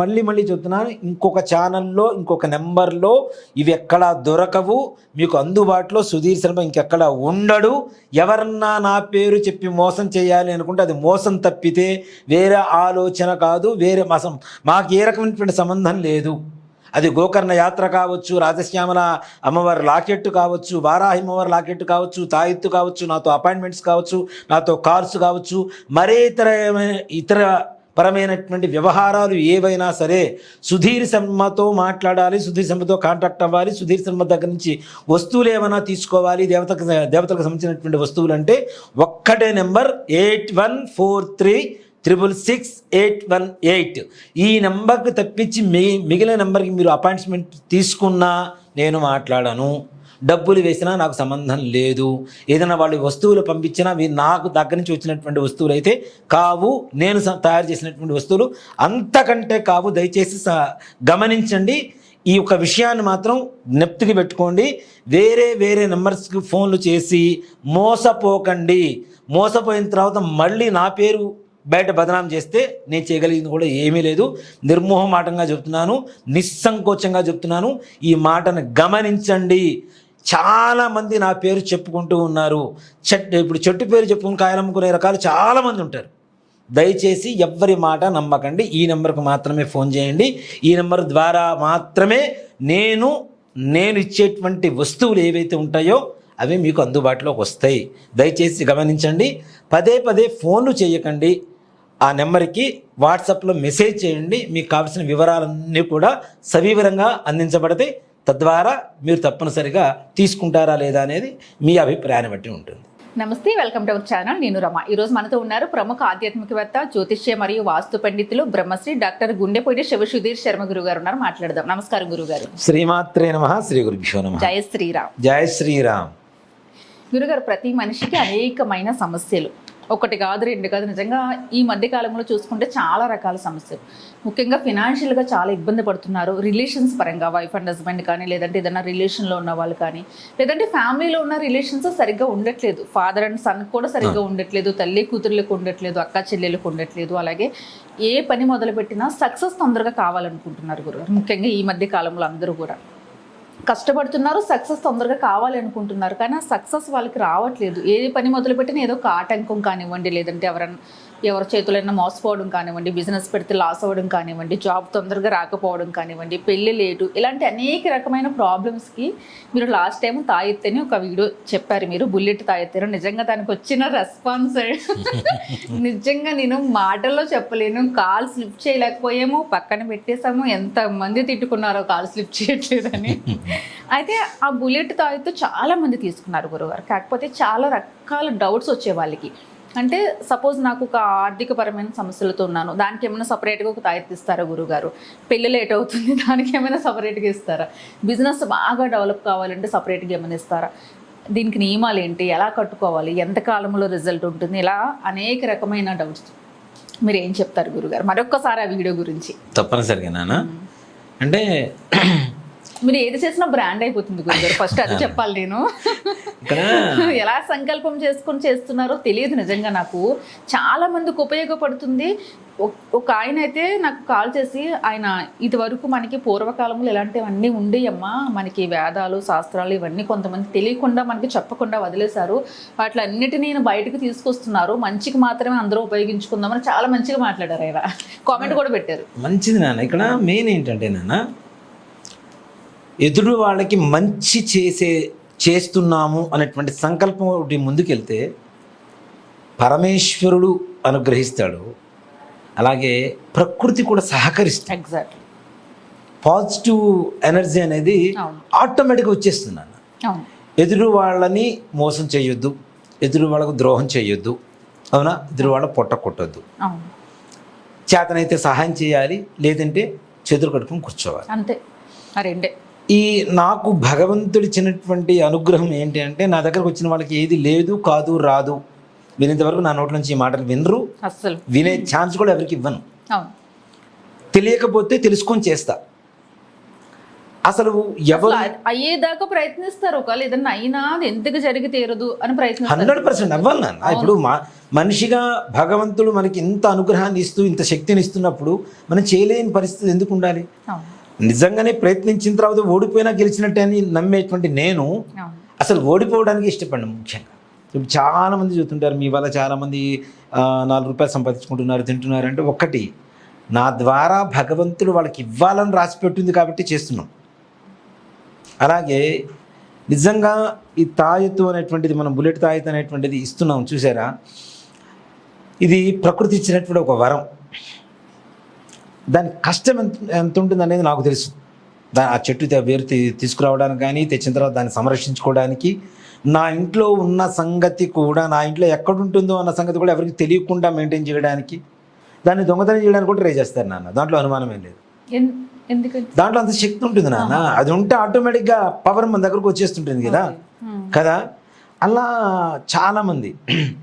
మళ్ళీ మళ్ళీ చెప్తున్నాను ఇంకొక ఛానల్లో ఇంకొక నెంబర్లో ఇవి ఎక్కడా దొరకవు. మీకు అందుబాటులో సుధీర్ శర్మ ఇంకెక్కడ ఉండడు. ఎవరన్నా నా పేరు చెప్పి మోసం చేయాలి అనుకుంటే అది మోసం తప్పితే వేరే ఆలోచన కాదు వేరే మసం మాకు ఏ రకమైనటువంటి సంబంధం లేదు. అది గోకర్ణ యాత్ర కావచ్చు రాజశ్యామల అమ్మవారి లాకెట్ కావచ్చు వారాహి అమ్మవారి లాకెట్ కావచ్చు తాయిత్తు కావచ్చు నాతో అపాయింట్మెంట్స్ కావచ్చు నాతో కార్స్ కావచ్చు మరే ఇతర ఇతర పరమైనటువంటి వ్యవహారాలు ఏవైనా సరే సుధీర్ శర్మతో మాట్లాడాలి సుధీర్ శర్మతో కాంటాక్ట్ అవ్వాలి సుధీర్ శర్మ దగ్గర నుంచి వస్తువులు ఏమైనా తీసుకోవాలి దేవతకు దేవతలకు సంబంధించినటువంటి వస్తువులు అంటే ఒక్కటే number eight one four three triple six eight one eight ఈ నెంబర్కి తప్పించి మిగిలిన నెంబర్కి మీరు అపాయింట్మెంట్ తీసుకున్నా నేను మాట్లాడను. డబ్బులు వేసినా నాకు సంబంధం లేదు. ఏదైనా వాళ్ళు వస్తువులు పంపించినా మీరు నాకు దగ్గర నుంచి వచ్చినటువంటి వస్తువులు అయితే కావు. నేను స- తయారు చేసినటువంటి వస్తువులు అంతకంటే కావు. దయచేసి స- గమనించండి. ఈ యొక్క విషయాన్ని మాత్రం నెప్తికి పెట్టుకోండి. వేరే వేరే నెంబర్స్కి ఫోన్లు చేసి మోసపోకండి. మోసపోయిన తర్వాత మళ్ళీ నా పేరు బయట బదనాం చేస్తే నేను చేయగలిగింది కూడా ఏమీ లేదు. నిర్మోహమాటంగా చెప్తున్నాను. నిస్సంకోచంగా చెప్తున్నాను. ఈ మాటను గమనించండి. చాలామంది నా పేరు చెప్పుకుంటూ ఉన్నారు. చెట్టు ఇప్పుడు చెట్టు పేరు చెప్పుకుని కాయలమ్ముకునే రకాలు చాలామంది ఉంటారు. దయచేసి ఎవ్వరి మాట నమ్మకండి. ఈ నెంబర్కు మాత్రమే ఫోన్ చేయండి. ఈ నెంబర్ ద్వారా మాత్రమే నేను నేను ఇచ్చేటువంటి వస్తువులు ఏవైతే ఉంటాయో అవి మీకు అందుబాటులోకి వస్తాయి. దయచేసి గమనించండి. పదే పదే ఫోన్లు చేయకండి. ఆ నెంబర్కి వాట్సాప్లో మెసేజ్ చేయండి. మీకు కావాల్సిన వివరాలన్నీ కూడా సవివరంగా అందించబడతాయి. తద్వారా మీరు తప్పనిసరిగా తీసుకుంటారా లేదా అనేది మీ అభిప్రాయాన్ని బట్టి ఉంటుంది. నమస్తే వెల్కమ్ టు అవర్ ఛానల్. నేను రమ. ఈ రోజు మనతో ఉన్నారు ప్రముఖ ఆధ్యాత్మికవేత్త జ్యోతిష్య మరియు వాస్తు పండితులు బ్రహ్మశ్రీ డాక్టర్ గుండెపూడి శివ సుధీర్ శర్మ గురువు గారు ఉన్నారు. మాట్లాడదాం. నమస్కారం గురువు గారు శ్రీమాత్రే నమ. శ్రీ గురుభ్యో నమ. జయ శ్రీరామ్. జయ శ్రీరామ్. గురుగారు ప్రతి మనిషికి అనేకమైన సమస్యలు. ఒకటి కాదు రెండు కాదు. నిజంగా ఈ మధ్య కాలంలో చూసుకుంటే చాలా రకాల సమస్యలు. ముఖ్యంగా ఫినాన్షియల్గా చాలా ఇబ్బంది పడుతున్నారు. రిలేషన్స్ పరంగా వైఫ్ అండ్ హస్బెండ్ కానీ లేదంటే ఏదైనా రిలేషన్లో ఉన్న వాళ్ళు కానీ లేదంటే ఫ్యామిలీలో ఉన్న రిలేషన్స్ సరిగ్గా ఉండట్లేదు. ఫాదర్ అండ్ సన్ కూడా సరిగ్గా ఉండట్లేదు. తల్లి కూతుర్లకు ఉండట్లేదు. అక్క చెల్లెలకు ఉండట్లేదు. అలాగే ఏ పని మొదలుపెట్టినా సక్సెస్ తొందరగా కావాలనుకుంటున్నారు గురుగారు. ముఖ్యంగా ఈ మధ్య కాలంలో అందరూ కూడా. కష్టపడుతున్నారు సక్సెస్ తొందరగా కావాలి అనుకుంటున్నారు. కానీ ఆ సక్సెస్ వాళ్ళకి రావట్లేదు. ఏ పని మొదలుపెట్టినా ఏదో ఒక ఆటంకం కానివ్వండి లేదంటే ఎవరన్నా ఎవరి చేతులైనా మోసపోవడం కానివ్వండి బిజినెస్ పెడితే లాస్ అవ్వడం కానివ్వండి జాబ్ తొందరగా రాకపోవడం కానివ్వండి పెళ్ళి లేటు ఇలాంటి అనేక రకమైన ప్రాబ్లమ్స్కి మీరు లాస్ట్ టైం తాయెత్తని ఒక వీడియో చెప్పారు మీరు బుల్లెట్ తాయెత్తారు. నిజంగా దానికి వచ్చిన రెస్పాన్స్ నిజంగా నేను మాటల్లో చెప్పలేను. కాల్ స్లిప్ చేయలేకపోయాము పక్కన పెట్టేసాము ఎంత మంది తిట్టుకున్నారో కాల్ స్లిప్ చేయట్లేదని. అయితే ఆ బుల్లెట్ తాగితే చాలా మంది తీసుకున్నారు గురుగారు. కాకపోతే చాలా రకాల డౌట్స్ వచ్చే వాళ్ళకి. అంటే సపోజ్ నాకు ఒక ఆర్థికపరమైన సమస్యలతో ఉన్నాను. దానికి ఏమైనా సపరేట్గా ఒక తాయెత్తు ఇస్తారా గురుగారు? పెళ్ళి లేట్ అవుతుంది దానికి ఏమైనా సపరేట్గా ఇస్తారా? బిజినెస్ బాగా డెవలప్ కావాలంటే సపరేట్గా ఏమైనా ఇస్తారా? దీనికి నియమాలు ఏంటి? ఎలా కట్టుకోవాలి? ఎంత కాలంలో రిజల్ట్ ఉంటుంది? ఇలా అనేక రకమైన డౌట్స్ మీరు ఏం చెప్తారు గురుగారు? మరొక్కసారి ఆ వీడియో గురించి. తప్పనిసరిగా నాన్న. అంటే మీరు ఏది చేసినా బ్రాండ్ అయిపోతుంది గురుగారు. ఫస్ట్ అది చెప్పాలి నేను. ఎలా సంకల్పం చేసుకొని చేస్తున్నారో తెలియదు నిజంగా నాకు. చాలా మందికి ఉపయోగపడుతుంది. ఒక- ఆయన అయితే నాకు కాల్ చేసి ఆయన ఇది వరకు మనకి పూర్వకాలంలో ఇలాంటివన్నీ ఉండేయమ్మా. మనకి వేదాలు శాస్త్రాలు ఇవన్నీ కొంతమంది తెలియకుండా మనకి చెప్పకుండా వదిలేశారు. వాటిలన్నిటిని నేను బయటకు తీసుకొస్తున్నారు. మంచికి మాత్రమే అందరూ ఉపయోగించుకుందామని చాలా మంచిగా మాట్లాడారు ఆయన. కామెంట్ కూడా పెట్టారు. మంచిది నాన్న. ఇక్కడ మెయిన్ ఏంటంటే నాన్న ఎదురు వాళ్ళకి మంచి చేసే చేస్తున్నాము అనేటువంటి సంకల్పం ఒకటి ముందుకెళ్తే పరమేశ్వరుడు అనుగ్రహిస్తాడు. అలాగే ప్రకృతి కూడా సహకరిస్తుంది. ఎగ్జాక్ట్లీ పాజిటివ్ ఎనర్జీ అనేది ఆటోమేటిక్గా వచ్చేస్తుంది అవును. ఎదురు వాళ్ళని మోసం చేయొద్దు. ఎదురు వాళ్ళకు ద్రోహం చేయొద్దు. అవునా? ఎదురు వాళ్ళ పొట్ట కొట్టొద్దు. చేతనైతే సహాయం చేయాలి. లేదంటే చేతులు కట్టుకుని కూర్చోవాలి. అంతే. రెండే. ఈ నాకు భగవంతుడు ఇచ్చినటువంటి అనుగ్రహం ఏంటి అంటే నా దగ్గరకు వచ్చిన వాళ్ళకి ఏది లేదు కాదు రాదు. వినేంతవరకు నా నోట్ల నుంచి ఈ మాటలు వినరు. అస్సలు. వినే ఛాన్స్ కూడా ఎవరికి ఇవ్వను. తెలియకపోతే తెలుసుకొని చేస్తా. అసలు ఎవరు అసలు అయ్యేదాకా ప్రయత్నిస్తారు ఒకవేళ ఏదన్నా అయినా ఎందుకు జరిగి తీరదు అని ప్రయత్నిస్తారు. హండ్రెడ్ పర్సెంట్ అవ్వాలి ఇప్పుడు మా మనిషిగా భగవంతుడు మనకి ఇంత అనుగ్రహాన్ని ఇస్తూ ఇంత శక్తిని ఇస్తున్నప్పుడు మనం చేయలేని పరిస్థితి ఎందుకు ఉండాలి. నిజంగానే ప్రయత్నించిన తర్వాత ఓడిపోయినా గెలిచినట్టే అని నమ్మేటువంటి నేను. అసలు ఓడిపోవడానికి ఇష్టపడను ముఖ్యంగా. ఇప్పుడు చాలా మంది చూస్తుంటారు మీ వల్ల చాలా మంది ఆ, నాలుగు రూపాయలు సంపాదించుకుంటున్నారు తింటున్నారు అంటే ఒక్కటి నా ద్వారా భగవంతుడు వాళ్ళకి ఇవ్వాలని రాసి పెట్టింది కాబట్టి చేస్తున్నాం. అలాగే నిజంగా ఈ తాయెత్తు అనేటువంటిది మనం బుల్లెట్ తాయెత్తు అనేటువంటిది ఇస్తున్నాం చూసారా? ఇది ప్రకృతి ఇచ్చినటువంటి ఒక వరం. దాని కష్టం ఎంత ఎంత ఉంటుంది అనేది నాకు తెలుసు. దా ఆ చెట్టు వేరు తీసుకురావడానికి కానీ తెచ్చిన తర్వాత దాన్ని సంరక్షించుకోవడానికి నా ఇంట్లో ఉన్న సంగతి కూడా నా ఇంట్లో ఎక్కడ ఉంటుందో అన్న సంగతి కూడా ఎవరికి తెలియకుండా మెయింటైన్ చేయడానికి దాన్ని దొంగతనం చేయడానికి కూడా ట్రై చేస్తారు నాన్న. దాంట్లో అనుమానమే లేదు. ఎన్- ఎందుకంటే దాంట్లో అంత శక్తి ఉంటుంది నాన్న. అది ఉంటే ఆటోమేటిక్గా పవర్ మన దగ్గరకు వచ్చేస్తుంటుంది కదా. కదా? అలా చాలామంది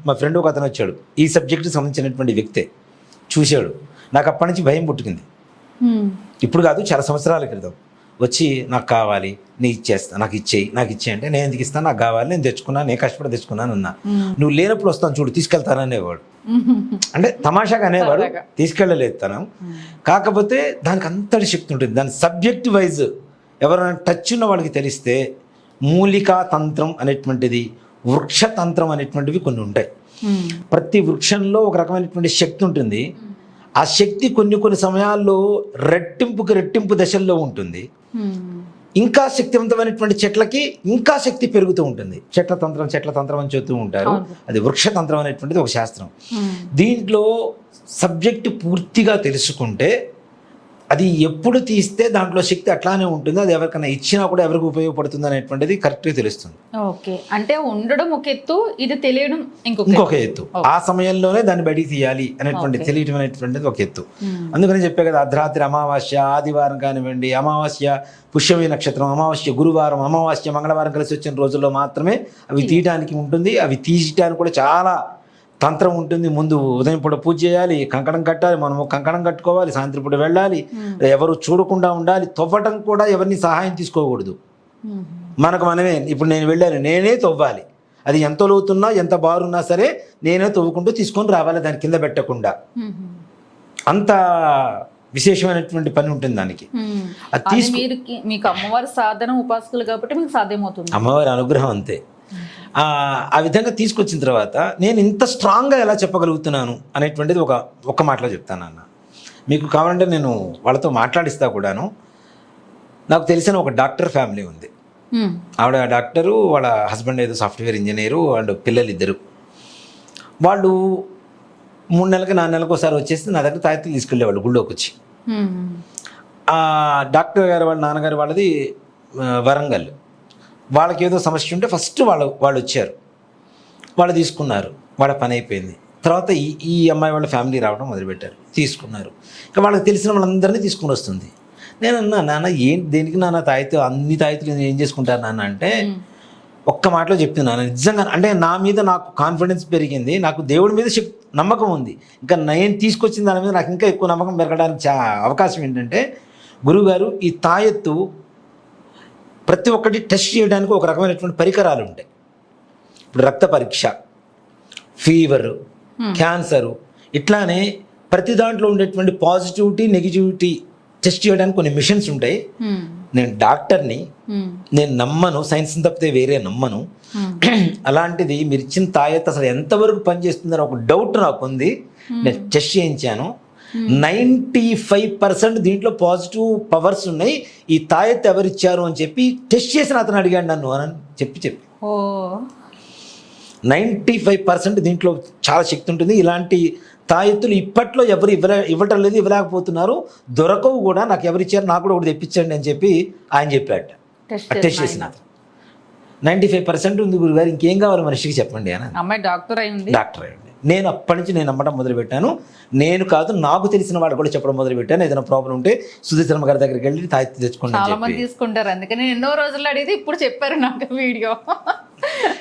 మా ఫ్రెండ్ ఒక అతను వచ్చాడు. ఈ సబ్జెక్ట్కి సంబంధించినటువంటి వ్యక్తే. చూశాడు. నాకు అప్పటి నుంచి భయం పుట్టుకుంది. ఇప్పుడు కాదు చాలా సంవత్సరాల క్రితం. వచ్చి నాకు కావాలి నీ ఇచ్చేస్తా నాకు ఇచ్చేయి నాకు ఇచ్చే అంటే నేను ఎందుకు ఇస్తాను? నాకు కావాలి నేను తెచ్చుకున్నాను నేను కష్టపడి తెచ్చుకున్నాను అన్నా. నువ్వు లేనప్పుడు వస్తాను చూడు తీసుకెళ్తాను అనేవాడు. అంటే తమాషాగా అనేవాడు. తీసుకెళ్ళలేదు తను. కాకపోతే దానికి అంతటి శక్తి ఉంటుంది. దాని సబ్జెక్ట్ వైజ్ ఎవరైనా టచ్ ఉన్న వాళ్ళకి తెలిస్తే మూలికా తంత్రం అనేటువంటిది వృక్ష తంత్రం అనేటువంటివి కొన్ని ఉంటాయి. ప్రతి వృక్షంలో ఒక రకమైనటువంటి శక్తి ఉంటుంది. ఆ శక్తి కొన్ని కొన్ని సమయాల్లో రెట్టింపుకి రెట్టింపు దశల్లో ఉంటుంది Hmm. ఇంకా శక్తివంతమైనటువంటి చెట్లకి ఇంకా శక్తి పెరుగుతూ ఉంటుంది చెట్ల తంత్రం చెట్ల తంత్రం అని చెప్తూ ఉంటారు. అది వృక్ష తంత్రం అనేటువంటిది ఒక శాస్త్రం Hmm. దీంట్లో సబ్జెక్ట్ పూర్తిగా తెలుసుకుంటే అది ఎప్పుడు తీస్తే దాంట్లో శక్తి అట్లానే ఉంటుంది అది ఎవరికైనా ఇచ్చినా కూడా ఎవరికి ఉపయోగపడుతుంది అనేటువంటిది కరెక్ట్గా తెలుస్తుంది. ఓకే. అంటే ఉండడం ఒక ఎత్తు ఇది తెలియడం ఇంకొక ఇంకొక ఎత్తు. ఆ సమయంలోనే దాన్ని బయటికి తీయాలి అనేటువంటి తెలియటం అనేటువంటిది ఒక ఎత్తు. అందుకని చెప్పే కదా అర్ధరాత్రి అమావాస్య ఆదివారం కానివ్వండి అమావాస్య పుష్యమి నక్షత్రం అమావాస్య గురువారం అమావాస్య మంగళవారం కలిసి వచ్చిన రోజుల్లో మాత్రమే అవి తీయడానికి ఉంటుంది. అవి తీయటానికి కూడా చాలా తంత్రం ఉంటుంది ముందు ఉదయం పూట పూజ చేయాలి కంకణం కట్టాలి మనము కంకణం కట్టుకోవాలి సాయంత్రం పూట వెళ్ళాలి ఎవరు చూడకుండా ఉండాలి తవ్వటం కూడా ఎవరిని సహాయం తీసుకోకూడదు. మనకు మనమే ఇప్పుడు నేను వెళ్ళాను నేనే తవ్వాలి. అది ఎంత లోతున్నా ఎంత బారున్నా సరే నేనే తవ్వుకుంటూ తీసుకొని రావాలి దాని కింద పెట్టకుండా. అంత విశేషమైనటువంటి పని ఉంటుంది దానికి. అది తీసుకు మీకు అమ్మవారి సాధన ఉపాసకులు కాబట్టి మీకు సాధ్యమవుతుంది. అమ్మవారి అనుగ్రహం అంతే. ఆ, విధంగా తీసుకొచ్చిన తర్వాత నేను ఇంత స్ట్రాంగ్గా ఎలా చెప్పగలుగుతున్నాను అనేటువంటిది ఒక ఒక్క మాటలో చెప్తాను అన్న మీకు కావాలంటే నేను వాళ్ళతో మాట్లాడిస్తా కూడాను. నాకు తెలిసిన ఒక డాక్టర్ ఫ్యామిలీ ఉంది. ఆవిడ డాక్టరు వాళ్ళ హస్బెండ్ ఏదో సాఫ్ట్వేర్ ఇంజనీరు అండ్ పిల్లలు ఇద్దరు. వాళ్ళు మూడు నెలలకి నాలుగు నెలలకు ఒకసారి వచ్చేసి నా దగ్గర తాయెత్తులు తీసుకెళ్ళేవాళ్ళు గుళ్ళోకి వచ్చి. ఆ డాక్టర్ గారు వాళ్ళ నాన్నగారు వాళ్ళది వరంగల్. వాళ్ళకి ఏదో సమస్య ఉంటే ఫస్ట్ వాళ్ళు వాళ్ళు వచ్చారు. వాళ్ళు తీసుకున్నారు. వాళ్ళ పని అయిపోయింది. తర్వాత ఈ ఈ అమ్మాయి వాళ్ళ ఫ్యామిలీ రావడం మొదలుపెట్టారు. తీసుకున్నారు. ఇంకా వాళ్ళకి తెలిసిన వాళ్ళందరినీ తీసుకుని వస్తుంది. నేను అన్నా నాన్న ఏం దేనికి నాన్న తాయితు అన్ని తాయితులు నేను ఏం చేసుకుంటాను నాన్న అంటే ఒక్క మాటలో చెప్తున్నాను నిజంగా అంటే నా మీద నాకు కాన్ఫిడెన్స్ పెరిగింది. నాకు దేవుడి మీద నమ్మకం ఉంది. ఇంకా నేను తీసుకొచ్చిన దాని మీద నాకు ఇంకా ఎక్కువ నమ్మకం పెరగడానికి అవకాశం ఏంటంటే గురువుగారు ఈ తాయెత్తు ప్రతి ఒక్కటి టెస్ట్ చేయడానికి ఒక రకమైనటువంటి పరికరాలు ఉంటాయి ఇప్పుడు రక్త పరీక్ష ఫీవరు క్యాన్సరు ఇట్లానే ప్రతి దాంట్లో ఉండేటువంటి పాజిటివిటీ నెగిటివిటీ టెస్ట్ చేయడానికి కొన్ని మిషన్స్ ఉంటాయి. Hmm. నేను డాక్టర్ని Hmm. నేను నమ్మను సైన్స్ తప్పితే వేరే నమ్మను. Hmm. అలాంటిది మీరు ఇచ్చిన తాయెత్తు అసలు ఎంతవరకు పనిచేస్తుందని ఒక డౌట్ నాకు ఉంది. నేను టెస్ట్ చేయించాను. నైంటీ ఫైవ్ పర్సెంట్ దీంట్లో పాజిటివ్ పవర్స్ ఉన్నాయి. ఈ తాయెత్తు ఎవరు ఇచ్చారు అని చెప్పి టెస్ట్ చేసిన అతను అడిగాడు నన్ను అని చెప్పి చెప్పి. నైంటీ ఫైవ్ పర్సెంట్ దీంట్లో చాలా శక్తి ఉంటుంది. ఇలాంటి తాయెత్తులు ఇప్పట్లో ఎవరు ఇవ్వలే ఇవ్వటం లేదు ఇవ్వలేకపోతున్నారు. దొరకవు కూడా నాకు ఎవరు ఇచ్చారు నాకు కూడా ఒకటి తెప్పించండి అని చెప్పి ఆయన చెప్పాడు టెస్ట్ చేసిన నైంటీ ఫైవ్ పర్సెంట్ ఉంది గురుగారు ఇంకేం కావాలి మనిషికి చెప్పండి అని అమ్మాయి డాక్టర్ అయింది డాక్టర్ అయ్యండి నేను అప్పటి నుంచి నేను నమ్మడం మొదలుపెట్టాను. నేను కాదు నాకు తెలిసిన వాళ్ళు కూడా చెప్పడం మొదలుపెట్టాను. ఏదైనా ప్రాబ్లం ఉంటే సుధీర్ శర్మ గారి దగ్గరికి వెళ్ళి మంది చెప్పి. తీసుకుంటారు. అందుకని ఎన్నో రోజులు అడిగితే ఇప్పుడు చెప్పారు నాకు వీడియో.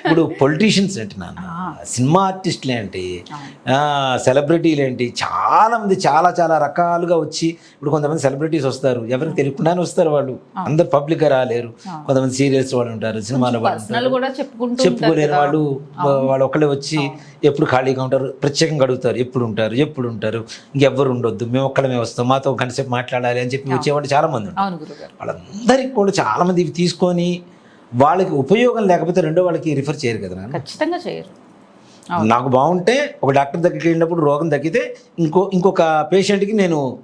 ఇప్పుడు పొలిటీషియన్స్ ఏంటి నాన్న? సినిమా ఆర్టిస్టులు ఏంటి? సెలబ్రిటీలు ఏంటి? చాలా మంది చాలా చాలా రకాలుగా వచ్చి ఇప్పుడు కొంతమంది సెలబ్రిటీస్ వస్తారు. ఎవరికి తెలియకుండానే వస్తారు వాళ్ళు. అందరు పబ్లిక్గా రాలేరు. కొంతమంది సీరియల్స్ వాళ్ళు ఉంటారు సినిమాలో వాళ్ళు చెప్పుకోలేని వాళ్ళు. వాళ్ళు ఒక్కళ్ళే వచ్చి ఎప్పుడు ఖాళీగా ఉంటారు? ప్రత్యేకంగా అడుగుతారు. ఎప్పుడు ఉంటారు? ఎప్పుడు ఉంటారు? ఇంకెవ్వరు ఉండొద్దు. మేము ఒక్కడమే వస్తాం. మాతో ఒక మాట్లాడాలి అని చెప్పి వచ్చేవాళ్ళు చాలా మంది ఉంటారు. వాళ్ళందరికీ కూడా చాలా మంది ఇవి తీసుకొని వాళ్ళకి ఉపయోగం లేకపోతే రెండో వాళ్ళకి రిఫర్ చేయరు కదా నాన్న. ఖచ్చితంగా చేయరు. నాకు బాగుంటే ఒక డాక్టర్ దగ్గరికి వెళ్ళినప్పుడు రోగం తగ్గితే ఇంకో ఇంకొక పేషెంట్కి నేను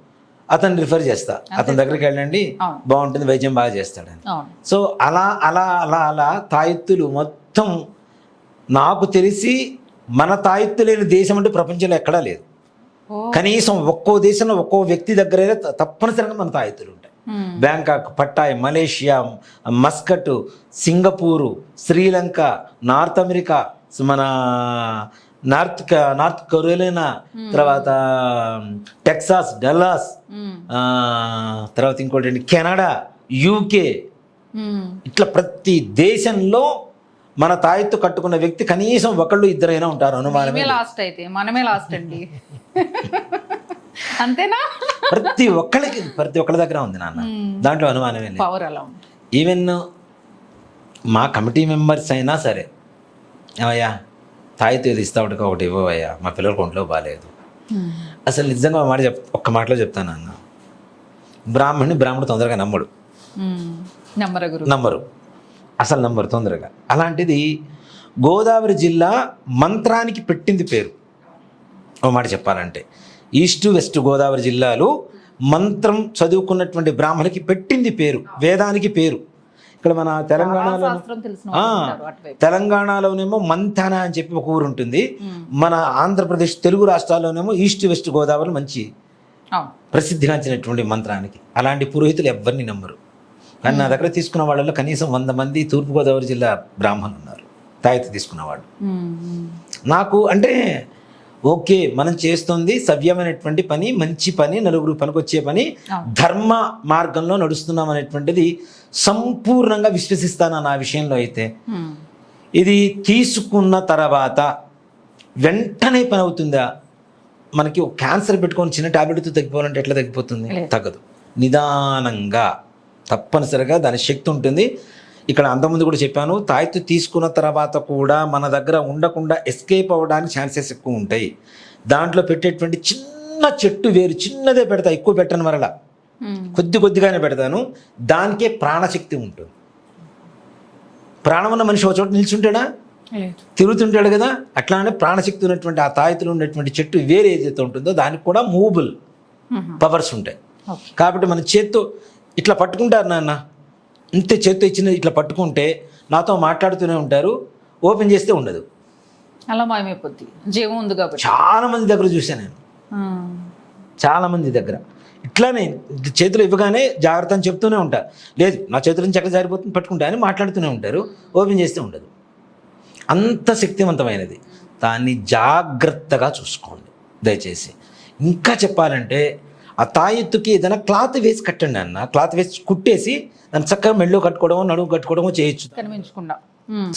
అతన్ని రిఫర్ చేస్తా. అతని దగ్గరికి వెళ్ళండి. బాగుంటుంది వైద్యం బాగా చేస్తాడని. సో అలా అలా అలా అలా తాయెత్తులు మొత్తం నాకు తెలిసి మన తాయెత్తు లేని దేశం అంటే ప్రపంచంలో ఎక్కడా లేదు. కనీసం ఒక్కో దేశంలో ఒక్కో వ్యక్తి దగ్గర తప్పనిసరిగా మన తాయెత్తులు. Bangkok Pattaya Malaysia Muscat Singapore Sri Lanka North America మన నార్త్ నార్త్ కొరియనా తర్వాత టెక్సాస్ డల్లాస్ తర్వాత ఇంకోటి కెనడా యూకే. ఇట్లా ప్రతి దేశంలో మన తాయెత్తు కట్టుకున్న వ్యక్తి కనీసం ఒకళ్ళు ఇద్దరైనా ఉంటారు అనుమానమే మనమే లాస్ట్ అయితే మనమే లాస్ట్ అండి. అంతేనా? ప్రతి ఒక్కళ్ళకి ప్రతి ఒక్కళ్ళ దగ్గర ఉంది నాన్న. దాంట్లో అనుమానమే లేదు. పవర్ అలా ఈవెన్ మా కమిటీ మెంబర్స్ అయినా సరే ఏమయ్యా తాయితీ ఏది ఇస్తావుడు ఒకటి ఇవ్వవయ్యా మా పిల్లలకు ఒంట్లో బాగాలేదు అసలు నిజంగా మాట చెప్ ఒక్క మాటలో చెప్తాను అన్న బ్రాహ్మణ్ణి బ్రాహ్మణుడు తొందరగా నమ్మడు. మ్మ్. నమ్మర అసలు నంబరు తొందరగా. అలాంటిది గోదావరి జిల్లా మంత్రానికి పెట్టింది పేరు. ఓ మాట చెప్పాలంటే. ఈస్ట్ వెస్ట్ గోదావరి జిల్లాలు మంత్రం చదువుకున్నటువంటి బ్రాహ్మణికి పెట్టింది పేరు వేదానికి పేరు. ఇక్కడ మన తెలంగాణలో తెలంగాణలోనేమో మంథాన అని చెప్పి ఒక ఊరు ఉంటుంది. మన ఆంధ్రప్రదేశ్ తెలుగు రాష్ట్రాల్లోనేమో ఈస్ట్ వెస్ట్ గోదావరి మంచి ప్రసిద్ధిగాంచినటువంటి మంత్రానికి. అలాంటి పురోహితులు ఎవరిని నమ్మరు. కానీ నా దగ్గర తీసుకున్న వాళ్ళలో కనీసం వంద మంది తూర్పుగోదావరి జిల్లా బ్రాహ్మణులు ఉన్నారు. తాయెత్తు తీసుకున్నవాళ్ళు. నాకు అంటే ఓకే మనం చేస్తుంది సవ్యమైనటువంటి పని మంచి పని నలుగురు పనికొచ్చే పని. ధర్మ మార్గంలో నడుస్తున్నాం అనేటువంటిది సంపూర్ణంగా విశ్వసిస్తాను నా విషయంలో అయితే. ఇది తీసుకున్న తర్వాత వెంటనే పని అవుతుందా మనకి ఒక క్యాన్సర్ పెట్టుకొని చిన్న టాబ్లెట్తో తగ్గిపోవాలంటే ఎట్లా తగ్గిపోతుంది. తగ్గదు నిదానంగా తప్పనిసరిగా దాని శక్తి ఉంటుంది ఇక్కడ అంతకుముందు కూడా చెప్పాను తాయెత్తు తీసుకున్న తర్వాత కూడా మన దగ్గర ఉండకుండా ఎస్కేప్ అవ్వడానికి ఛాన్సెస్ ఎక్కువ ఉంటాయి. దాంట్లో పెట్టేటువంటి చిన్న చెట్టు వేరు చిన్నదే పెడతా ఎక్కువ పెట్టను మరలా. మ్మ్. కొద్ది కొద్దిగానే పెడతాను దానికే ప్రాణశక్తి ఉంటుంది. ప్రాణం ఉన్న మనిషి ఒక చోట నిల్చుంటాడా? తిరుగుతుంటాడు కదా అట్లానే ప్రాణశక్తి ఉన్నటువంటి ఆ తాయితులు ఉన్నటువంటి చెట్టు వేరే ఏదైతే ఉంటుందో దానికి కూడా మూవబుల్. పవర్స్ ఉంటాయి. కాబట్టి మన చేత్తో ఇట్లా పట్టుకుంటారు నాన్న. ఇంతే చేత్తో ఇచ్చిన ఇట్లా పట్టుకుంటే నాతో మాట్లాడుతూనే ఉంటారు ఓపెన్ చేస్తే ఉండదు. అలా మాయమైపోద్ది. జీవం ఉంది కాబట్టి. చాలా మంది దగ్గర చూశాను నేను. చాలా మంది దగ్గర. ఇట్లానే చేతులు ఇవ్వగానే జాగ్రత్త అని చెప్తూనే ఉంటా. లేదు నా చేతుల నుంచి ఎక్కడ జారిపోతుంది పట్టుకుంటా అని మాట్లాడుతూనే ఉంటారు ఓపెన్ చేస్తే ఉండదు. అంత శక్తివంతమైనది. దాన్ని జాగ్రత్తగా చూసుకోండి. దయచేసి. ఇంకా చెప్పాలంటే ఆ తాయెత్తుకి ఏదైనా క్లాత్ వేసి కట్టండి అన్న. క్లాత్ వేసి కుట్టేసి దాన్ని చక్కగా మెళ్ళో కట్టుకోవడమో నడుము కట్టుకోవడమో చేయొచ్చు. కనిపించకుండా.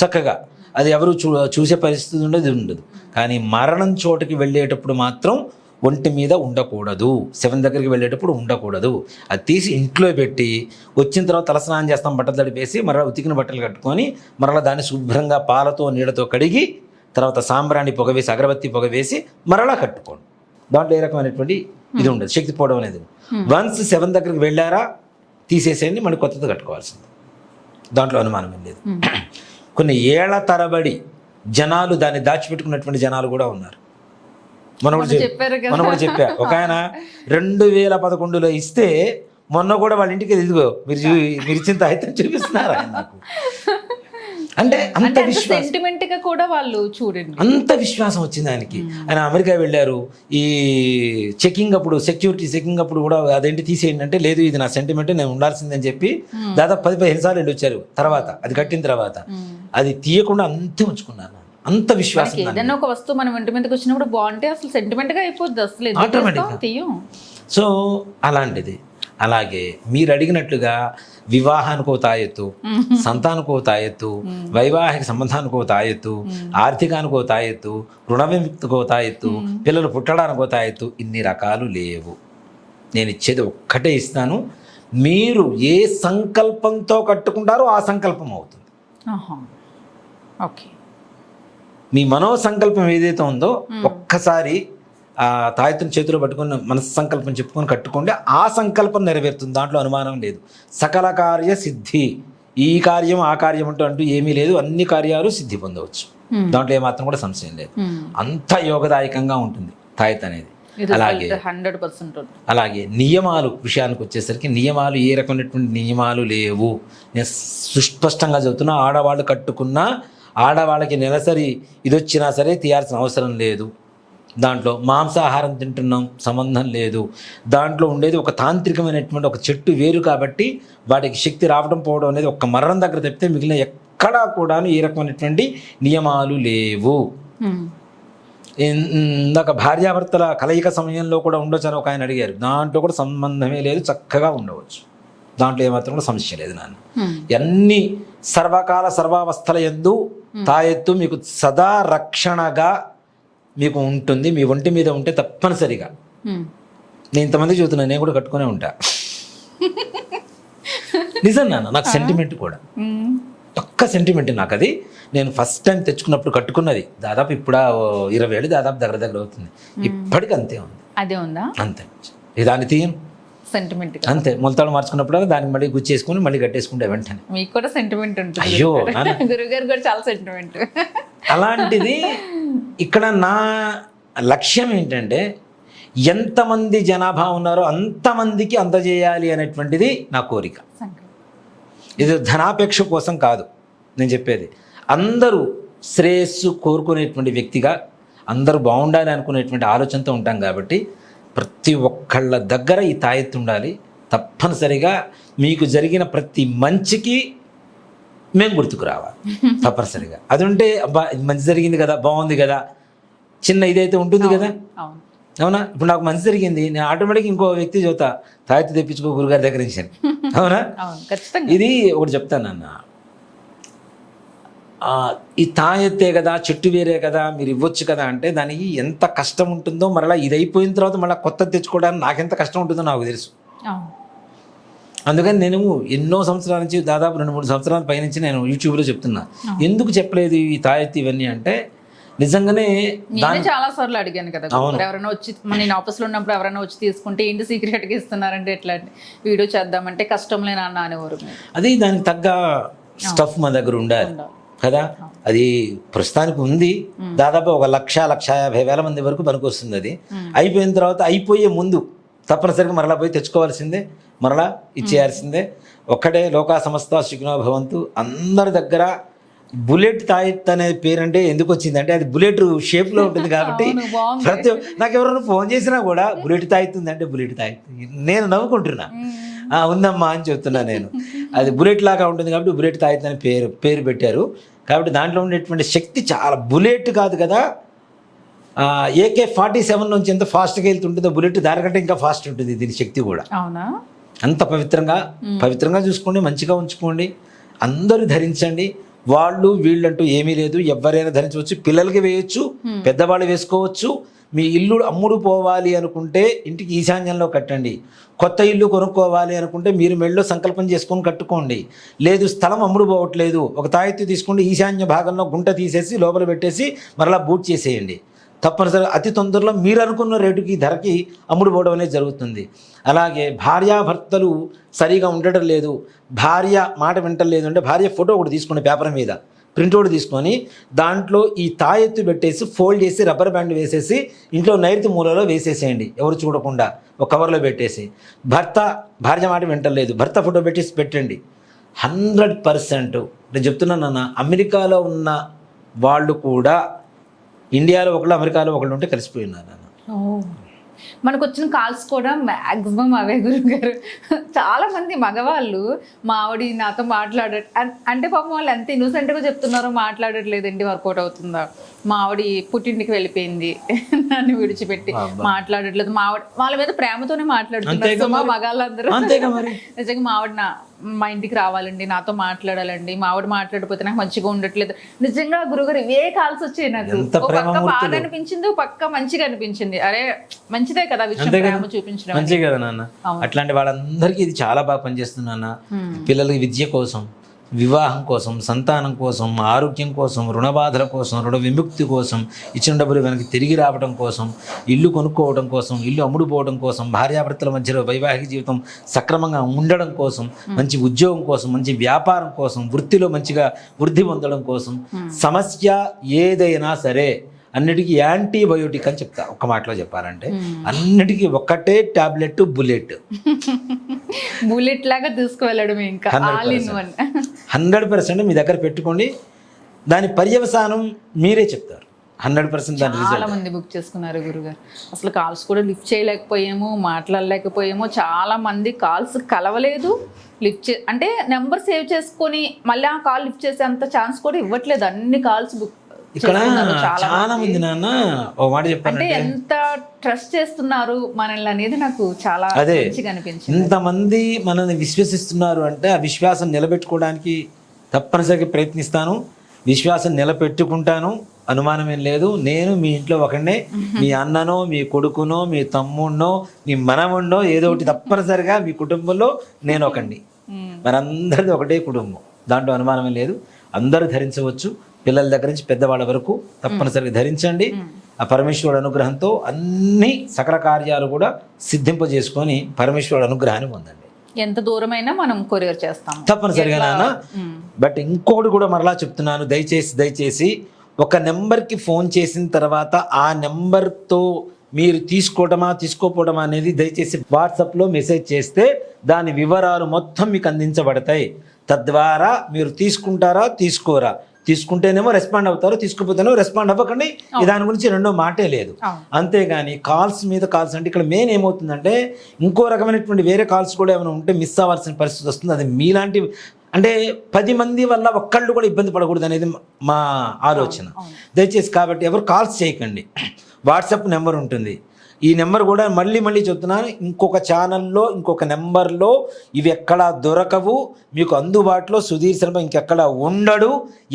చక్కగా. అది ఎవరు చూ చూసే పరిస్థితి ఉండదు ఉండదు. కానీ మరణం చోటుకి వెళ్ళేటప్పుడు మాత్రం ఒంటి మీద ఉండకూడదు. శవం దగ్గరికి వెళ్ళేటప్పుడు ఉండకూడదు. అది తీసి ఇంట్లో పెట్టి వచ్చిన తర్వాత తలస్నానం చేస్తాం బట్టలు తడిపేసి మరలా ఉతికిన బట్టలు కట్టుకొని మరలా దాన్ని శుభ్రంగా పాలతో నీళ్ళతో కడిగి తర్వాత సాంబ్రాణి పొగ వేసి అగరబత్తి పొగ వేసి మరలా కట్టుకోండి. దాంట్లో ఏ రకమైనటువంటి ఇది ఉండదు. శక్తి పోవడం అనేది వన్స్ శవం దగ్గరికి వెళ్ళారా తీసేసేయండి మళ్ళీ కొత్తది కట్టుకోవాల్సింది. దాంట్లో అనుమానం ఏం లేదు. కొన్ని ఏళ్ళ తరబడి జనాలు దాన్ని దాచిపెట్టుకున్నటువంటి జనాలు కూడా ఉన్నారు. మనం కూడా. మనం కూడా చెప్పా. ఒక ఆయన రెండు వేల పదకొండులో ఇస్తే మొన్న కూడా వాళ్ళ ఇంటికి ఇదిగో మీరు మీరు ఇచ్చిన తాయితం చూపిస్తున్నారు ఆయన నాకు. అంటే అంత సెంటిమెంట్గా కూడా వాళ్ళు చూడండి. అంత విశ్వాసం వచ్చింది ఆయనకి. ఆయన అమెరికా వెళ్ళారు. ఈ చెకింగ్ అప్పుడు సెక్యూరిటీ చెకింగ్ అప్పుడు కూడా అదేంటి తీసేయండి అంటే లేదు ఇది నా సెంటిమెంట్ నేను ఉండాల్సిందని చెప్పి దాదాపు పది పదిహేను సార్లు వెళ్ళి వచ్చారు. తర్వాత అది కట్టిన తర్వాత. అది తీయకుండా అంతే ఉంచుకున్నారు. అంత విశ్వాసం ఏదైనా ఒక వస్తువు మనం ఇంటి మీదకి వచ్చినప్పుడు బాగుంటే అసలు సెంటిమెంట్గా అయిపోద్ది అసలు. సో అలాంటిది. అలాగే మీరు అడిగినట్లుగా వివాహానికి ఓ తాయెత్తు సంతానికి ఓ తాయెత్తు వైవాహిక సంబంధానికి ఓ తాయెత్తు ఆర్థికానికి ఓ తాయెత్తు రుణ విముక్తికి ఓ తాయెత్తు పిల్లలు పుట్టడానికి ఓ తాయెత్తు ఇన్ని రకాలు లేవు. నేను ఇచ్చేది ఒక్కటే ఇస్తాను. మీరు ఏ సంకల్పంతో కట్టుకుంటారో ఆ సంకల్పం అవుతుంది. ఓకే. మీ మనో సంకల్పం ఏదైతే ఉందో ఒక్కసారి తాయెత్తుని చేతిలో పట్టుకొని మనసు సంకల్పం చెప్పుకొని కట్టుకోండి. ఆ సంకల్పం నెరవేరుతుంది. దాంట్లో అనుమానం లేదు. సకల కార్య సిద్ధి. ఈ కార్యం ఆ కార్యం అంటూ అంటూ ఏమీ లేదు. అన్ని కార్యాలు సిద్ధి పొందవచ్చు. దాంట్లో ఏమాత్రం కూడా సంశయం లేదు. అంత యోగదాయకంగా ఉంటుంది తాయెత్ అనేది. అలాగే హండ్రెడ్ పర్సెంట్ అలాగే నియమాలు విషయానికి వచ్చేసరికి నియమాలు ఏ రకమైనటువంటి నియమాలు లేవు. నేను సుస్పష్టంగా చెబుతున్నా ఆడవాళ్ళు కట్టుకున్న ఆడవాళ్ళకి నెలసరి ఇది వచ్చినా సరే తీయాల్సిన అవసరం లేదు. దాంట్లో మాంసాహారం తింటున్నాం సంబంధం లేదు. దాంట్లో ఉండేది ఒక తాంత్రికమైనటువంటి ఒక చెట్టు వేరు కాబట్టి వాటికి శక్తి రావడం పోవడం అనేది ఒక మరణం దగ్గర తప్పితే మిగిలిన ఎక్కడా కూడాను ఏ రకమైనటువంటి నియమాలు లేవు. ఇందాక భార్యాభర్తల కలయిక సమయంలో కూడా ఉండొచ్చు అని ఒక ఆయన అడిగారు. దాంట్లో కూడా సంబంధమే లేదు చక్కగా ఉండవచ్చు. దాంట్లో ఏమాత్రం కూడా సమస్య లేదు నాన్న. అన్ని సర్వకాల సర్వావస్థల ఎందు తాయెత్తు మీకు సదా రక్షణగా మీకు ఉంటుంది మీ ఒంటి మీద ఉంటే తప్పనిసరిగా. నేను ఇంతమంది చూస్తున్నాను నేను కూడా కట్టుకునే ఉంటా. నిజం నాన్న నాకు సెంటిమెంట్ కూడా. పక్క సెంటిమెంట్ నాకు అది నేను ఫస్ట్ టైం తెచ్చుకున్నప్పుడు కట్టుకున్నది దాదాపు ఇప్పుడు ఇరవై ఏళ్ళు దాదాపు దగ్గర దగ్గర అవుతుంది. ఇప్పటికి అంతే ఉంది. అదే ఉందా? అంతే. దాన్ని తీయను సెంటిమెంట్ అంతే. మొలతాడు మార్చుకున్నప్పుడు దాన్ని మళ్ళీ గుచ్చేసుకుని మళ్ళీ కట్టేసుకుంటే వెంటనే. మీకు కూడా సెంటిమెంట్ ఉంటుంది. అయ్యో. గురుగారు కూడా చాలా సెంటిమెంట్ అలాంటిది ఇక్కడ నా లక్ష్యం ఏంటంటే ఎంతమంది జనాభా ఉన్నారో అంతమందికి అందజేయాలి అనేటువంటిది నా కోరిక. ఇది ధనాపేక్ష కోసం కాదు నేను చెప్పేది. అందరూ శ్రేయస్సు కోరుకునేటువంటి వ్యక్తిగా అందరూ బాగుండాలి అనుకునేటువంటి ఆలోచనతో ఉంటాం కాబట్టి ప్రతి ఒక్కళ్ళ దగ్గర ఈ తాయెత్తు ఉండాలి తప్పనిసరిగా మీకు జరిగిన ప్రతి మంచికి మేము గుర్తుకు రావాలి. తప్పనిసరిగా. అది ఉంటే అబ్బా ఇది మంచి జరిగింది కదా బాగుంది కదా. చిన్న ఇదైతే ఉంటుంది కదా. అవును ఇప్పుడు నాకు మంచి జరిగింది. నేను ఆటోమేటిక్ ఇంకో వ్యక్తి చూతా తాయెత్తు తెప్పించుకో గురుగారి దగ్గర నుంచి. అవునా? ఇది ఒకటి చెప్తాను అన్న ఈ తాయెత్తే కదా చెట్టు వేరే కదా మీరు ఇవ్వచ్చు కదా అంటే దానికి ఎంత కష్టం ఉంటుందో మరలా ఇది అయిపోయిన తర్వాత మళ్ళీ కొత్త తెచ్చుకోవడానికి నాకెంత కష్టం ఉంటుందో నాకు తెలుసు. అందుకని నేను ఎన్నో సంవత్సరాల నుంచి దాదాపు రెండు మూడు సంవత్సరాల పైనుంచి నేను యూట్యూబ్లో చెప్తున్నా. ఎందుకు చెప్పలేదు ఈ తాయెత్తు ఇవన్నీ అంటే నిజంగానే చాలా సార్లు అడిగాను కదా. ఎవరైనా వచ్చి నేను ఆఫీస్లో ఉన్నప్పుడు ఎవరైనా వచ్చి తీసుకుంటే ఏంటి సీక్రెట్గా ఇస్తున్నారంటే ఎట్లా వీడియో చేద్దామంటే కష్టం లేని అన్న అనేవారు. అది దానికి తగ్గ స్టఫ్ మన దగ్గర ఉండాలి. ఉండాలి. కదా? అది ప్రస్తుతానికి ఉంది. దాదాపు ఒక లక్ష లక్ష యాభై వేల మంది వరకు పనికొస్తుంది అది. అయిపోయిన తర్వాత అయిపోయే ముందు తప్పనిసరిగా మరలా పోయి తెచ్చుకోవాల్సిందే. మరలా ఇచ్చేయాల్సిందే. ఒక్కటే లోకా సంస్థ శిఖనో భవంతు. అందరి దగ్గర బుల్లెట్ తాయెత్ అనే పేరంటే ఎందుకు వచ్చిందంటే అది బుల్లెట్ షేప్లో ఉంటుంది కాబట్టి. ప్రతి నాకు ఎవరైనా ఫోన్ చేసినా కూడా బుల్లెట్ తాయెత్తుంది అంటే బుల్లెట్ తాయెత్తు. నేను నవ్వుకుంటున్నా. ఆ, ఉందమ్మా అని చెప్తున్నా నేను. అది బుల్లెట్ లాగా ఉంటుంది కాబట్టి బుల్లెట్ తాయెత్తు అని పేరు పేరు పెట్టారు. కాబట్టి దాంట్లో ఉండేటువంటి శక్తి చాలా. బుల్లెట్ కాదు కదా. ఏకే ఫార్టీ సెవెన్ నుంచి ఎంత ఫాస్ట్గా వెళ్తుంటుందో బుల్లెట్ దానికంటే ఇంకా ఫాస్ట్ ఉంటుంది దీని శక్తి కూడా. అవునా? అంత పవిత్రంగా పవిత్రంగా చూసుకోండి మంచిగా ఉంచుకోండి అందరూ ధరించండి. వాళ్ళు వీళ్ళంటూ ఏమీ లేదు. ఎవరైనా ధరించవచ్చు. పిల్లలకి వేయొచ్చు పెద్దవాళ్ళు వేసుకోవచ్చు. మీ ఇల్లు అమ్ముడు పోవాలి అనుకుంటే ఇంటికి ఈశాన్యంలో కట్టండి. కొత్త ఇల్లు కొనుక్కోవాలి అనుకుంటే మీరు మెళ్ళో సంకల్పం చేసుకొని కట్టుకోండి. లేదు స్థలం అమ్ముడు పోవట్లేదు. ఒక తాయెత్తు తీసుకోండి ఈశాన్య భాగంలో గుంట తీసేసి లోపల పెట్టేసి మరలా బూట్ చేసేయండి. తప్పనిసరిగా అతి తొందరలో మీరు అనుకున్న రేటుకి ధరకి అమ్ముడు పోవడం అనేది జరుగుతుంది. అలాగే భార్యాభర్తలు సరిగా ఉండటం లేదు. భార్య మాట వింటలేదు అంటే భార్య ఫోటో ఒకటి తీసుకుని పేపర్ మీద ప్రింట్అవుట్ తీసుకొని దాంట్లో ఈ తాయెత్తు పెట్టేసి ఫోల్డ్ చేసి రబ్బర్ బ్యాండ్ వేసేసి ఇంట్లో నైరుతి మూలలో వేసేసేయండి. ఎవరు చూడకుండా ఒక కవర్లో పెట్టేసి. భర్త భార్య మాట వింటలేదు భర్త ఫోటో పెట్టేసి పెట్టండి. హండ్రెడ్ పర్సెంట్ నేను చెప్తున్నాను అన్న అమెరికాలో ఉన్న వాళ్ళు కూడా ఇండియాలో ఒకళ్ళు అమెరికాలో ఒకళ్ళు ఉంటే కలిసిపోయి ఉన్నారు నాన్న మనకు వచ్చిన కాల్స్ కూడా మ్యాక్సిమం అవే గురుగారు చాలా మంది మగవాళ్ళు మా ఆవిడ నాతో మాట్లాడ అంటే పాపం వాళ్ళు ఎంత ఇన్నోసెంట్గా చెప్తున్నారో మాట్లాడట్లేదండి వర్కౌట్ అవుతుందా? మా ఆవిడ పుట్టింటికి వెళ్ళిపోయింది. నన్ను విడిచిపెట్టి మాట్లాడట్లేదు. మా ఆవిడ వాళ్ళ మీద ప్రేమతోనే మాట్లాడుతున్నారు. మగాళ్ళందరూ. నిజంగా మా ఆవిడ మా ఇంటికి రావాలండి నాతో మాట్లాడాలండి మా ఆవిడ మాట్లాడిపోతే నాకు మంచిగా ఉండట్లేదు. నిజంగా గురుగారు ఇవే కాల్స్ వచ్చాయి నాకు. పక్క బాధ ప్రేమమూర్తులు. అనిపించింది పక్క మంచిగా అనిపించింది. అరే మంచిదే కదా విషయం ప్రేమ చూపించడం మంచిగా కదా నాన్న. అట్లాంటి వాళ్ళందరికీ ఇది చాలా బాగా పనిచేస్తుంది నాన్న. పిల్లలకి విద్య కోసం వివాహం కోసం సంతానం కోసం ఆరోగ్యం కోసం రుణ బాధల కోసం రుణ విముక్తి కోసం ఇచ్చిన డబ్బులు వెనక్కి తిరిగి రావడం కోసం ఇల్లు కొనుక్కోవడం కోసం ఇల్లు అమ్ముడుపోవడం కోసం భార్యాభర్తల మధ్యలో వైవాహిక జీవితం సక్రమంగా ఉండడం కోసం మంచి ఉద్యోగం కోసం మంచి వ్యాపారం కోసం వృత్తిలో మంచిగా వృద్ధి పొందడం కోసం సమస్య ఏదైనా సరే అన్నిటికీ యాంటీబయోటిక్ అని చెప్తా. ఒక మాటలో చెప్పాలంటే అన్నిటికీ ఒక్కటే టాబ్లెట్ బుల్లెట్. బుల్లెట్ లాగా తీసుకువెళ్ళడం ఇంకా. All in one. Hundred percent మీ దగ్గర పెట్టుకోండి దాని పర్యవసానం మీరే చెప్తారు. హండ్రెడ్ పర్సెంట్ దాని చాలా మంది బుక్ చేసుకున్నారు గురుగారు. అసలు కాల్స్ కూడా లిఫ్ట్ చేయలేకపోయాము మాట్లాడలేకపోయాము. చాలా మంది కాల్స్ కలవలేదు లిఫ్ట్ చే అంటే నెంబర్ సేవ్ చేసుకొని మళ్ళీ ఆ కాల్ లిఫ్ట్ చేసే అంత ఛాన్స్ కూడా ఇవ్వట్లేదు. అన్ని కాల్స్ బుక్ ఇక్కడ చాలా మంది. నాన్న ఓ మాట అంటే చెప్పానంటే ఎంత ట్రస్ట్ చేస్తున్నారు మనల్ని అనేది నాకు చాలా అదే. అనిపించింది. ఇంతమంది మనల్ని విశ్వసిస్తున్నారు అంటే ఆ విశ్వాసం నిలబెట్టుకోవడానికి తప్పనిసరిగా ప్రయత్నిస్తాను. విశ్వాసం నిలబెట్టుకుంటాను. అనుమానం ఏం లేదు. నేను మీ ఇంట్లో ఒకడినే. మీ అన్ననో మీ కొడుకునో మీ తమ్ముడినో మీ మనవుడినో ఏదో ఒకటి తప్పనిసరిగా మీ కుటుంబంలో నేను ఒకడిని. మ్మ్. మనందరిది ఒకటే కుటుంబం. దాంట్లో అనుమానమే లేదు. అందరూ ధరించవచ్చు. పిల్లల దగ్గర నుంచి పెద్దవాళ్ళ వరకు తప్పనిసరిగా ధరించండి. ఆ పరమేశ్వరుడు అనుగ్రహంతో అన్ని సకల కార్యాలు కూడా సిద్ధింపజేసుకొని పరమేశ్వరుడు అనుగ్రహాన్ని పొందండి. ఎంత దూరమైనా మనం కొరియర్ చేస్తాం. తప్పనిసరిగా నాన్న. బట్ ఇంకొకటి కూడా మరలా చెప్తున్నాను దయచేసి దయచేసి ఒక నెంబర్కి ఫోన్ చేసిన తర్వాత ఆ నెంబర్తో మీరు తీసుకోవటమా తీసుకోపోవటమా అనేది దయచేసి వాట్సాప్లో మెసేజ్ చేస్తే దాని వివరాలు మొత్తం మీకు అందించబడతాయి. తద్వారా మీరు తీసుకుంటారా తీసుకోరా? తీసుకుంటేనేమో రెస్పాండ్ అవుతారు తీసుకుపోతేనేమో రెస్పాండ్ అవ్వకండి. దాని గురించి రెండో మాటే లేదు. అంతేగాని కాల్స్ మీద కాల్స్ అంటే ఇక్కడ మెయిన్ ఏమవుతుందంటే ఇంకో రకమైనటువంటి వేరే కాల్స్ కూడా ఏమైనా ఉంటే మిస్ అవ్వాల్సిన పరిస్థితి వస్తుంది. అది మీలాంటి అంటే పది మంది వల్ల ఒక్కళ్ళు కూడా ఇబ్బంది పడకూడదు అనేది మా ఆలోచన. దయచేసి కాబట్టి ఎవరు కాల్స్ చేయకండి. వాట్సాప్ నెంబర్ ఉంటుంది. ఈ నెంబర్ కూడా మళ్ళీ మళ్ళీ చెప్తున్నాను. ఇంకొక ఛానల్లో ఇంకొక నెంబర్లో ఇవి ఎక్కడా దొరకవు. మీకు అందుబాటులో సుధీర్ శర్మ ఇంకెక్కడ ఉండడు.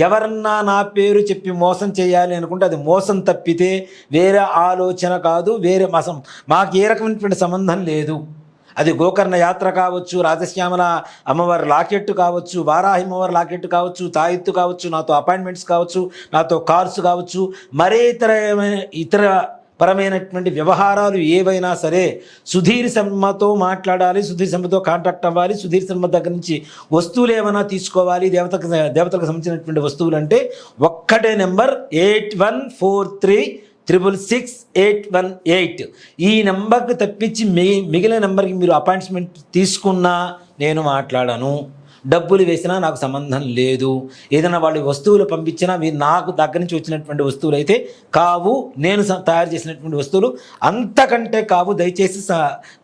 ఎవరన్నా నా పేరు చెప్పి మోసం చేయాలి అనుకుంటే అది మోసం తప్పితే వేరే ఆలోచన కాదు వేరే మసం. మాకు ఏ రకమైనటువంటి సంబంధం లేదు. అది గోకర్ణ యాత్ర కావచ్చు రాజశ్యామల అమ్మవారి లాకెట్టు కావచ్చు వారాహి అమ్మవారి లాకెట్టు కావచ్చు తాయిత్తు కావచ్చు నాతో అపాయింట్మెంట్స్ కావచ్చు నాతో కార్స్ కావచ్చు మరే ఇతర ఇతర పరమైనటువంటి వ్యవహారాలు ఏవైనా సరే సుధీర్ శర్మతో మాట్లాడాలి సుధీర్ శర్మతో కాంటాక్ట్ అవ్వాలి సుధీర్ శర్మ దగ్గర నుంచి వస్తువులు ఏమైనా తీసుకోవాలి దేవతకు దేవతలకు సంబంధించినటువంటి వస్తువులు అంటే ఒక్కటే number eight one four three triple six eight one eight. ఈ నెంబర్కి తప్పించి మిగి మిగిలిన నెంబర్కి మీరు అపాయింట్మెంట్ తీసుకున్నా నేను మాట్లాడను. డబ్బులు వేసినా నాకు సంబంధం లేదు. ఏదైనా వాళ్ళు వస్తువులు పంపించినా మీరు నాకు దగ్గర నుంచి వచ్చినటువంటి వస్తువులు అయితే కావు నేను స- తయారు చేసినటువంటి వస్తువులు అంతకంటే కావు. దయచేసి స-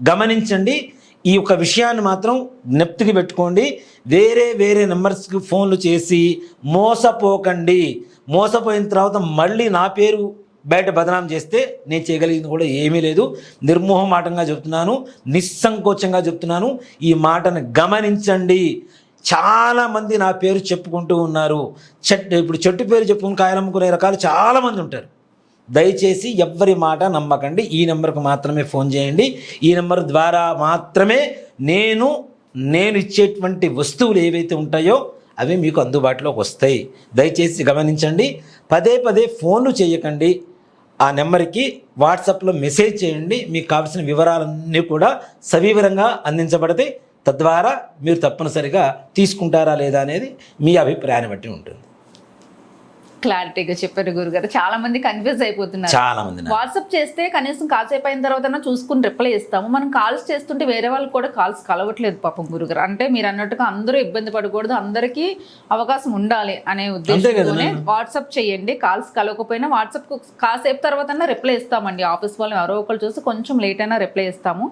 గమనించండి. ఈ యొక్క విషయాన్ని మాత్రం నెప్తికి పెట్టుకోండి. వేరే వేరే నెంబర్స్కి ఫోన్లు చేసి మోసపోకండి. మోసపోయిన తర్వాత మళ్ళీ నా పేరు బయట బదనాం చేస్తే నేను చేయగలిగింది కూడా ఏమీ లేదు. నిర్మోహమాటంగా చెప్తున్నాను. నిస్సంకోచంగా చెప్తున్నాను. ఈ మాటను గమనించండి. చాలామంది నా పేరు చెప్పుకుంటూ ఉన్నారు. చెట్టు ఇప్పుడు చెట్టు పేరు చెప్పుకుని కాయలమ్ముకునే రకాలు చాలామంది ఉంటారు. దయచేసి ఎవ్వరి మాట నమ్మకండి. ఈ నెంబర్కి మాత్రమే ఫోన్ చేయండి. ఈ నెంబర్ ద్వారా మాత్రమే నేను నేను ఇచ్చేటువంటి వస్తువులు ఏవైతే ఉంటాయో అవి మీకు అందుబాటులోకి వస్తాయి. దయచేసి గమనించండి. పదే పదే ఫోన్లు చేయకండి. ఆ నెంబర్కి వాట్సాప్లో మెసేజ్ చేయండి. మీకు కావాల్సిన వివరాలన్నీ కూడా సవివరంగా అందించబడతాయి. తద్వారా మీరు తప్పనిసరిగా తీసుకుంటారా లేదా అనేది మీ అభిప్రాయాన్ని బట్టి ఉంటుంది. క్లారిటీగా చెప్పారు గురుగారు. చాలా మంది కన్ఫ్యూజ్ అయిపోతున్నారు. చాలా మంది వాట్సాప్ చేస్తే కనీసం కాసేపు అయిన తర్వాత చూసుకుని రిప్లై ఇస్తాము. మనం కాల్స్ చేస్తుంటే వేరే వాళ్ళకి కూడా కాల్స్ కలవట్లేదు పాపం గురుగారు. అంటే మీరు అన్నట్టుగా అందరూ ఇబ్బంది పడకూడదు. అందరికీ అవకాశం ఉండాలి అనే ఉద్దేశంతోనే వాట్సాప్ చేయండి. కాల్స్ కలవకపోయినా వాట్సాప్ కాసేపు తర్వాత రిప్లై ఇస్తామండి. ఆఫీస్ వాళ్ళు ఎవరో ఒకరు చూసి కొంచెం లేట్ అయినా రిప్లై ఇస్తాము.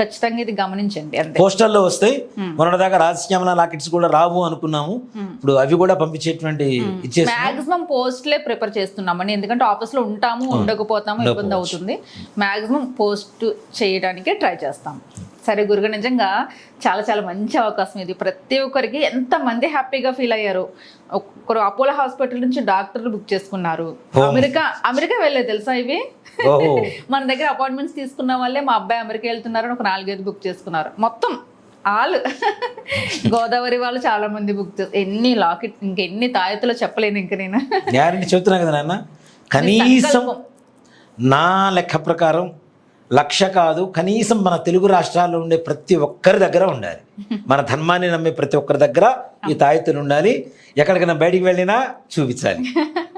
ఖచ్చితంగా ఇది గమనించండి. అంతే. పోస్టర్లో వస్తాయి మొన్నటిదాకా రాజశ్యామల లాకెట్స్ కూడా రావు అనుకున్నాము. ఇప్పుడు అవి కూడా పంపించేటువంటి ఇచ్చేసి మాక్సిమం పోస్ట్లే ప్రిపేర్ చేస్తున్నామండి. ఎందుకంటే ఆఫీస్లో ఉంటాము ఉండకపోతాము ఇబ్బంది అవుతుంది. మాక్సిమం పోస్ట్ చేయడానికి ట్రై చేస్తాం. సరే గురుగా నిజంగా చాలా చాలా మంచి అవకాశం ఇది. ప్రతి ఒక్కరికి ఎంత మంది హ్యాపీగా ఫీల్ అయ్యారు? ఒక్కరు అపోలో హాస్పిటల్ నుంచి డాక్టర్లు బుక్ చేసుకున్నారు. అమెరికా అమెరికా వెళ్ళే తెలుసా ఇవి? మన దగ్గర అపాయింట్మెంట్స్ తీసుకున్న వాళ్ళే మా అబ్బాయి అమెరికా వెళ్తున్నారని ఒక నాలుగైదు బుక్ చేసుకున్నారు. మొత్తం ఆల్. గోదావరి వాళ్ళు చాలా మంది బుక్ చేస్తారు ఎన్ని లాకెట్ ఇంకెన్ని తాయెత్తులో చెప్పలేను ఇంక నేను. గ్యారంటీ చెబుతున్నా కదా నాన్న? కనీసం నా లెక్క ప్రకారం లక్ష కాదు కనీసం మన తెలుగు రాష్ట్రాల్లో ఉండే ప్రతి ఒక్కరి దగ్గర ఉండాలి. మన ధర్మాన్ని నమ్మే ప్రతి ఒక్కరి దగ్గర ఈ తాయెత్తులు ఉండాలి. ఎక్కడికైనా బయటికి వెళ్ళినా చూపించాలి.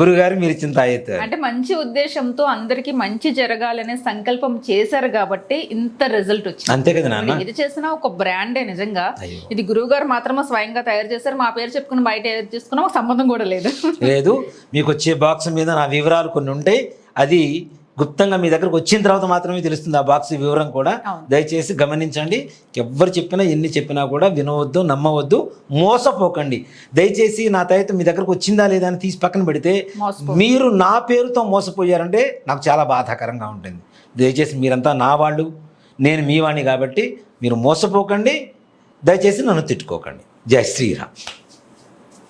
గురుగారు మీరు ఇచ్చిన తాయెత్తు. అంటే మంచి ఉద్దేశంతో అందరికి మంచి జరగాలనే సంకల్పం చేశారు కాబట్టి ఇంత రిజల్ట్ వచ్చింది. అంతే కదా నాన్న? ఇది చేసిన ఒక బ్రాండే నిజంగా. ఇది గురువు గారు మాత్రమే స్వయంగా తయారు చేశారు. మా పేరు చెప్పుకుని బయట ఏది తీసుకున్నా ఒక సంబంధం కూడా లేదు. లేదు మీకు వచ్చే బాక్స్ మీద నా వివరాలు కొన్ని ఉంటాయి. అది గుప్తంగా మీ దగ్గరకు వచ్చిన తర్వాత మాత్రమే తెలుస్తుంది ఆ బాక్స్ వివరం కూడా. దయచేసి గమనించండి. ఎవ్వరు చెప్పినా ఎన్ని చెప్పినా కూడా వినవద్దు నమ్మవద్దు మోసపోకండి. దయచేసి నా తయిత మీ దగ్గరకు వచ్చిందా లేదా అని తీసి పక్కన పెడితే మీరు నా పేరుతో మోసపోయారంటే నాకు చాలా బాధాకరంగా ఉంటుంది. దయచేసి మీరంతా నా వాళ్ళు నేను మీ వాణ్ణి కాబట్టి మీరు మోసపోకండి. దయచేసి నన్ను తిట్టుకోకండి. జై శ్రీరామ్.